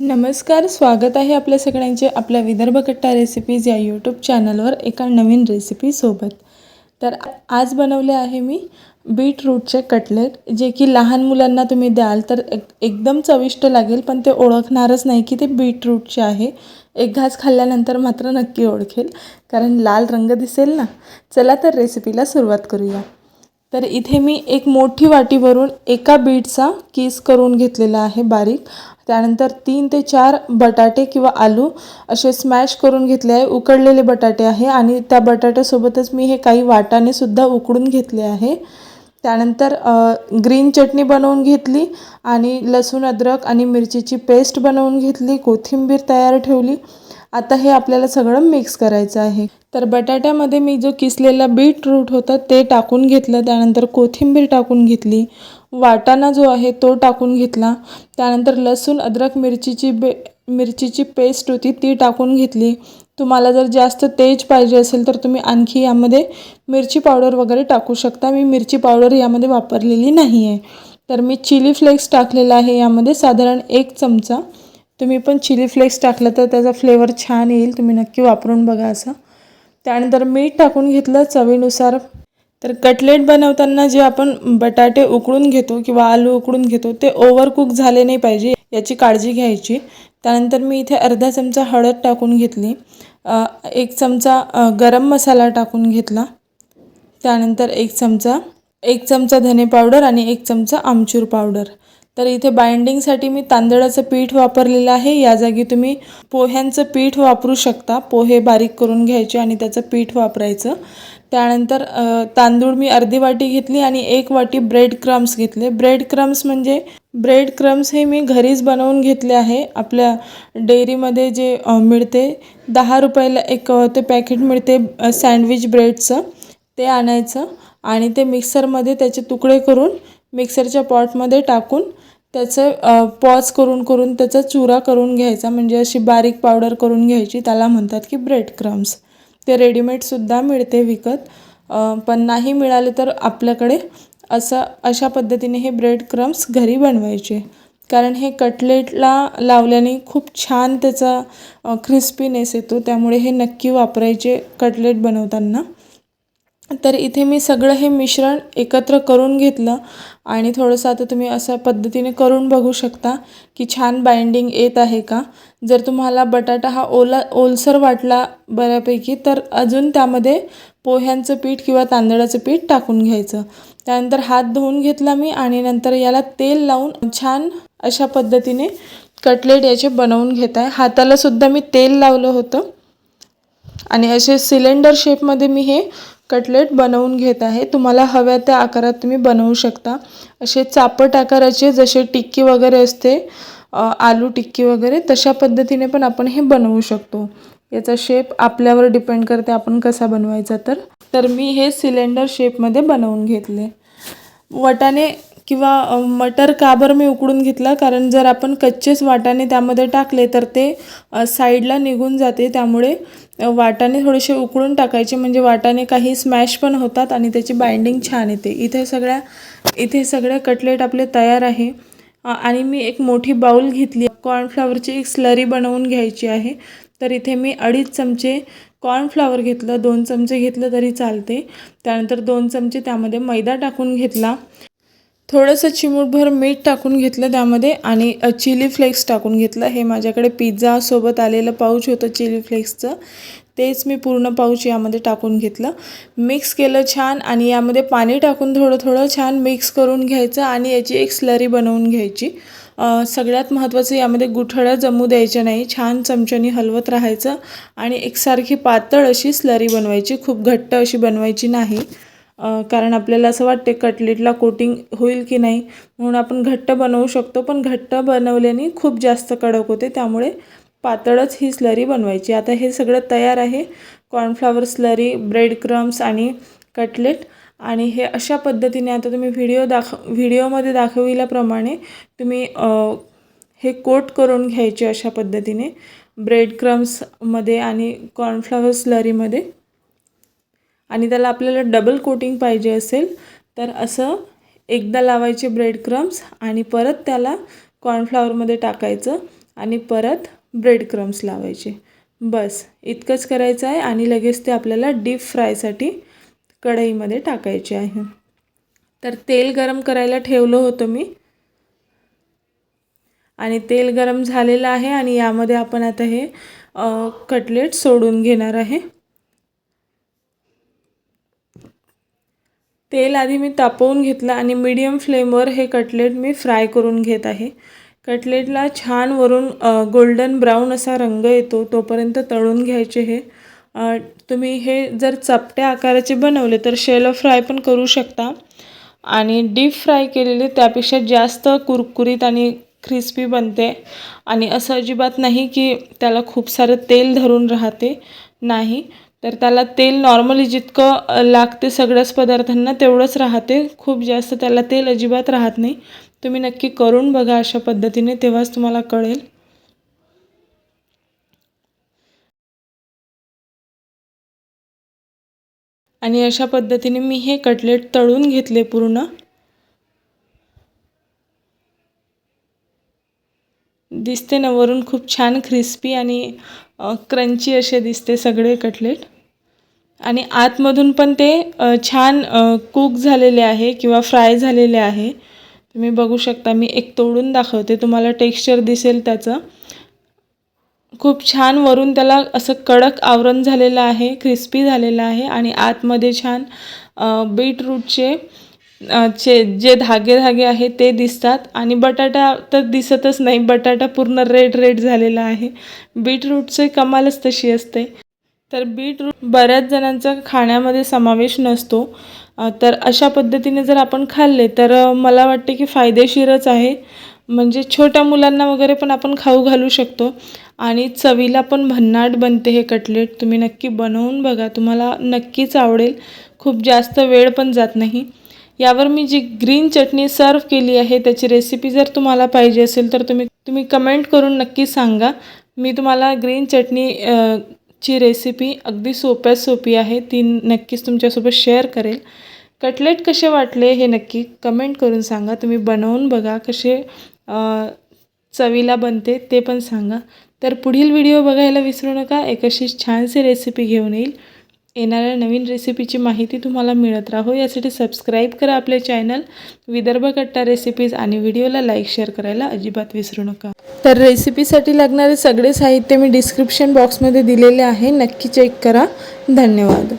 नमस्कार स्वागत आहे आपल्या सगळ्यांचे आपल्या विदर्भ कट्टा रेसिपीज या यूट्यूब चॅनलवर एका नवीन रेसिपीसोबत तर आज बनवले आहे मी बीटरूटचे कटलेट जे की लहान मुलांना तुम्ही द्याल तर एक एकदम चविष्ट लागेल पण ते ओळखणारच नाही की ते बीटरूटचे आहे. एक घास खाल्ल्यानंतर मात्र नक्की ओळखेल कारण लाल रंग दिसेल ना. चला तर रेसिपीला सुरुवात करूया. तर इथे मी एक मोठी वाटी भरून एका बीटचा किस करून घेतलेला आहे बारीक. त्यानंतर तीन ते चार बटाटे किंवा आलू असे स्मॅश करून घेतले आहे. उकडलेले बटाटे आहे आणि त्या बटाट्यासोबतच मी हे काही वाटानेसुद्धा उकडून घेतले आहे. त्यानंतर ग्रीन चटणी बनवून घेतली आणि लसूण अद्रक आणि मिरचीची पेस्ट बनवून घेतली कोथिंबीर तयार ठेवली. आता हे आपल्याला सगळं मिक्स करायचं आहे. तर बटाट्यामध्ये मी जो किसलेला बीटरूट होता ते टाकून घेतलं. त्यानंतर कोथिंबीर टाकून घेतली. वाटाणा जो आहे तो टाकून घेतला. त्यानंतर लसूण अद्रक मिरचीची बे मिरचीची पेस्ट होती ती टाकून घेतली. तुम्हाला जर जास्त तेज पाहिजे असेल तर तुम्ही आणखी यामध्ये मिरची पावडर वगैरे टाकू शकता. मी मिरची पावडर यामध्ये वापरलेली नाही आहे तर मी चिली फ्लेक्स टाकलेला आहे यामध्ये साधारण एक चमचा. तुम्ही पण चिली फ्लेक्स टाकलं तर त्याचा फ्लेवर छान येईल. तुम्ही नक्की वापरून बघा असं. त्यानंतर मीठ टाकून घेतलं चवीनुसार. तर कटलेट बनवताना जे आपण बटाटे उकळून घेतो किंवा आलू उकळून घेतो ते ओव्हरकुक झाले नाही पाहिजे याची काळजी घ्यायची. त्यानंतर मी इथे अर्धा चमचा हळद टाकून घेतली. एक चमचा गरम मसाला टाकून घेतला. त्यानंतर एक चमचा एक चमचा धने पावडर आणि एक चमचा आमचूर पावडर. तर इथे बाइंडिंगसाठी मी तांदळाचं पीठ वापरलेलं आहे. या जागी तुम्ही पोह्यांचं पीठ वापरू शकता. पोहे बारीक करून घ्यायचे आणि त्याचं पीठ वापरायचं. त्यानंतर तांदूळ मी अर्धी वाटी घेतली आणि एक वाटी ब्रेड क्रम्स घेतले. ब्रेड क्रम्स म्हणजे ब्रेड क्रम्स हे मी घरीच बनवून घेतले आहे. आपल्या डेअरीमध्ये जे मिळते दहा रुपयाला एक ते पॅकेट मिळते सँडविच ब्रेडचं ते आणायचं आणि ते मिक्सरमध्ये त्याचे तुकडे करून मिक्सरच्या पॉटमध्ये टाकून त्याचं पॉज करून करून त्याचा चुरा करून घ्यायचा. म्हणजे अशी बारीक पावडर करून घ्यायची. त्याला म्हणतात की ब्रेड क्रम्स ते रेडीमेडसुद्धा मिळते विकत. पण नाही मिळाले तर आपल्याकडे असं अशा पद्धतीने हे ब्रेड क्रम्स घरी बनवायचे. कारण हे कटलेटला लावल्याने खूप छान त्याचा क्रिस्पीनेस येतो. त्यामुळे हे नक्की वापरायचे कटलेट बनवताना. तर इथे मी सगळं हे मिश्रण एकत्र करून घेतलं आणि थोडंसं आता तुम्ही अशा पद्धतीने करून बघू शकता की छान बाइंडिंग येत आहे का. जर तुम्हाला बटाटा हा ओला ओलसर वाटला बऱ्यापैकी तर अजून त्यामध्ये पोह्यांचं पीठ किंवा तांदळाचं पीठ टाकून घ्यायचं. त्यानंतर हात धुवून घेतला मी आणि नंतर याला तेल लावून छान अशा पद्धतीने कटलेट याचे बनवून घेत आहे हातालासुद्धा मी तेल लावलं होतं. आणि असे सिलेंडर शेपमध्ये मी हे कटलेट बनवून घेत आहे. तुम्हाला हव्या त्या आकारात तुम्ही बनवू शकता. असे चापट आकाराचे जसे टिक्की वगैरे असते आलू टिक्की वगैरे तशा पद्धतीने पण आपण हे बनवू शकतो. याचा शेप आपल्यावर डिपेंड करते आपण कसा बनवायचा तर. तर मी हे सिलेंडर शेपमध्ये बनवून घेतले. वटाने किंवा मटर काबर मी उकडून घेतला? कारण जर आपण कच्चेच वाटाणे त्यामध्ये टाकले तर ते साईडला निघून जाते. त्यामुळे वाटाणे थोडेसे उकळून टाकायचे. म्हणजे वाटाणे काही स्मॅश पण होतात आणि त्याची बाइंडिंग छान येते. इथे सगळ्या इथे सगळ्या कटलेट आपले तयार आहे. आणि मी एक मोठी बाऊल घेतली. कॉर्नफ्लावरची एक स्लरी बनवून घ्यायची आहे. तर इथे मी अडीच चमचे कॉर्नफ्लावर घेतलं. दोन चमचे घेतलं तरी चालते. त्यानंतर दोन चमचे त्यामध्ये मैदा टाकून घेतला. थोडंसं चिमूटभर मीठ टाकून घेतलं त्यामध्ये आणि चिली फ्लेक्स टाकून घेतलं. हे माझ्याकडे पिझ्झासोबत आलेलं पाऊच होतं चिली फ्लेक्सचं. तेच मी पूर्ण पाऊच यामध्ये टाकून घेतलं. मिक्स केलं छान आणि यामध्ये पाणी टाकून थोडं थोडं छान मिक्स करून घ्यायचं आणि याची एक स्लरी बनवून घ्यायची. सगळ्यात महत्त्वाचं यामध्ये गुठळ्या जमू द्यायच्या नाही छान चमच्यानी हलवत राहायचं आणि एकसारखी पातळ अशी स्लरी बनवायची खूप घट्ट अशी बनवायची नाही. कारण आपल्याला असं वाटते कटलेटला कोटिंग होईल की नाही म्हणून आपण घट्ट बनवू शकतो पण घट्ट बनवल्याने खूप जास्त कडक होते त्यामुळे पातळच ही स्लरी बनवायची. आता हे सगळं तयार आहे कॉर्नफ्लावर स्लरी ब्रेड क्रम्स आणि कटलेट आणि हे अशा पद्धतीने आता तुम्ही व्हिडिओ दाख व्हिडिओमध्ये दाखविल्याप्रमाणे तुम्ही हे कोट करून घ्यायचे अशा पद्धतीने. ब्रेड क्रम्समध्ये आणि कॉर्नफ्लावर स्लरीमध्ये आणि त्याला आपल्याला डबल कोटिंग पाहिजे असेल तर असं एकदा लावायचे ब्रेड क्रम्स आणि परत त्याला कॉर्नफ्लावरमध्ये टाकायचं आणि परत ब्रेड क्रम्स लावायचे. बस इतकंच करायचं आहे आणि लगेच ते आपल्याला डीप फ्रायसाठी कढईमध्ये टाकायचे आहे. तर तेल गरम करायला ठेवलं होतं मी. आणि तेल गरम झालेलं आहे आणि यामध्ये आपण आता हे कटलेट सोडून घेणार आहे. तेल आधी मी तापवून घेतलं आणि मीडियम फ्लेमवर हे कटलेट मी फ्राय करून घेत आहे. कटलेटला छान वरून गोल्डन ब्राऊन असा रंग येतो तोपर्यंत तळून घ्यायचे हे. तुम्ही हे जर चपट्या आकाराचे बनवले तर शेलो फ्राय पण करू शकता. आणि डीप फ्राय केलेले त्यापेक्षा जास्त कुरकुरीत आणि क्रिस्पी बनते. आणि असं अजिबात नाही की त्याला खूप सारं तेल धरून राहते. नाही. तर त्याला तेल नॉर्मली जितकं लागते सगळ्याच पदार्थांना तेवढंच राहते. खूप जास्त त्याला तेल अजिबात राहत नाही. तुम्ही नक्की करून बघा अशा पद्धतीने तेव्हाच तुम्हाला कळेल. आणि अशा पद्धतीने मी हे कटलेट तळून घेतले पूर्ण. दिसते ना वरून खूप छान क्रिस्पी आणि क्रंची असे दिसते सगळे कटलेट. आणि आतमधून पण ते छान कुक झालेले आहे किंवा फ्राय झालेले आहे. तुम्ही बघू शकता मी एक तोडून दाखवते तुम्हाला टेक्स्चर दिसेल त्याचं. खूप छान वरून त्याला असं कडक आवरण झालेलं आहे क्रिस्पी झालेलं आहे आणि आतमध्ये छान बीटरूटचे चे जे धागे धागे आहेत ते दिसतात. आणि बटाटा तर दिसतच नाही बटाटा पूर्ण रेड रेड झालेला आहे. बीटरूटचे कमालच तशी असते. तर बीटरूट बऱ्याच जणांचा खाण्यामध्ये समावेश नसतो. तर अशा पद्धतीने जर आपण खाल्ले तर मला वाटते की फायदेशीरच आहे. म्हणजे छोट्या मुलांना वगैरे पण आपण खाऊ घालू शकतो. आणि चवीला पण भन्नाट बनते हे कटलेट. तुम्ही नक्की बनवून बघा. तुम्हाला नक्कीच आवडेल. खूप जास्त वेळ पण जात नाही. यावर मी जी ग्रीन चटणी सर्व केली आहे त्याची रेसिपी जर तुम्हाला पाहिजे असेल तर तुम्ही तुम्ही कमेंट करून नक्की सांगा. मी तुम्हाला ग्रीन चटणी ची रेसिपी अगदी सोप्यात सोपी आहे. ती नक्कीच तुमच्यासोबत शेअर करेल. कटलेट कसे वाटले हे नक्की कमेंट करून सांगा. तुम्ही बनवून बघा कसे चवीला बनते ते पण सांगा. तर पुढील व्हिडिओ बघायला विसरू नका. एक अशी छानशी रेसिपी घेऊन येईल. येणाऱ्या नवीन रेसिपीची माहिती तुम्हाला मिळत राहो. यासाठी सबस्क्राईब करा आपले चॅनल विदर्भ कट्टा रेसिपीज आणि व्हिडिओला लाईक शेअर करायला अजिबात विसरू नका. तर रेसिपीसाठी लागणारे सगळे साहित्य मी डिस्क्रिप्शन बॉक्समध्ये दिलेले आहे. नक्की चेक करा. धन्यवाद.